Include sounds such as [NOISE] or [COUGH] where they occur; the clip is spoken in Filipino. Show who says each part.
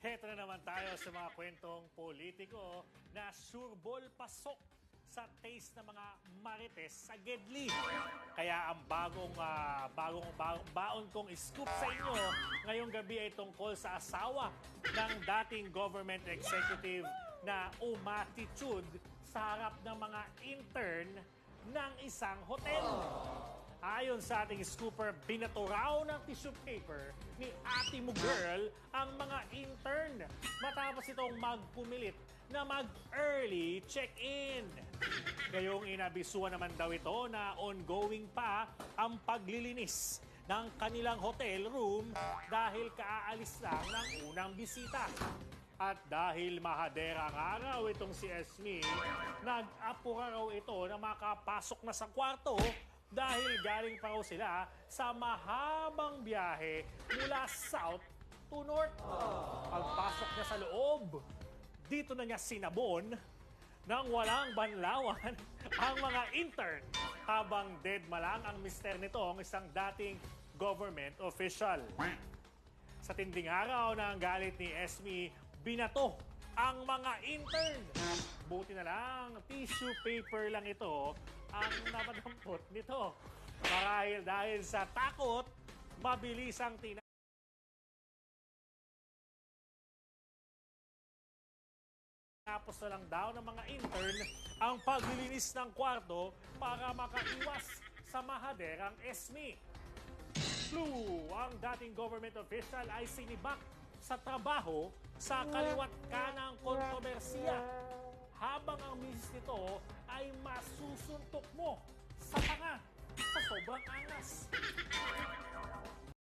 Speaker 1: Heto na naman tayo sa mga kwentong politiko na sureball pasok sa taste ng mga marites sa Gedli. Kaya ang bagong, ah, bagong ba- baon kong scoop sa inyo ngayong gabi ay tungkol sa asawa ng dating government executive na umatitude sa harap ng mga intern ng isang hotel. Ayon sa ating scooper, binato ng tissue paper ni ate mo girl ang mga intern matapos itong magpumilit na mag-early check-in. Gayong inabisuan naman daw ito na ongoing pa ang paglilinis ng kanilang hotel room dahil kaaalis lang ng unang bisita. At dahil mahadera ang araw itong si Esme, nag-apura raw ito na makapasok na sa kwarto dahil galing pa raw sila sa mahabang biyahe mula south to north. Pagpasok niya sa loob, dito na niya sinabon nang walang banlawan [LAUGHS] ang mga intern habang dead malang ang mister nito ang isang dating government official. Sa tinding araw na ang galit ni Esme, binato ang mga intern. Buti na lang, tissue paper lang ito ang napadampot nito. Marahil dahil sa takot, mabilis ang tina Tapos na lang daw ng mga intern ang paglilinis ng kwarto para makaiwas sa mahaderang Esme. Clue, ang dating government official ay sinibak sa trabaho sa kaliwat kanang kontrobersiya habang ang misis nito ay masusuntok mo sa panga sa sobrang angas.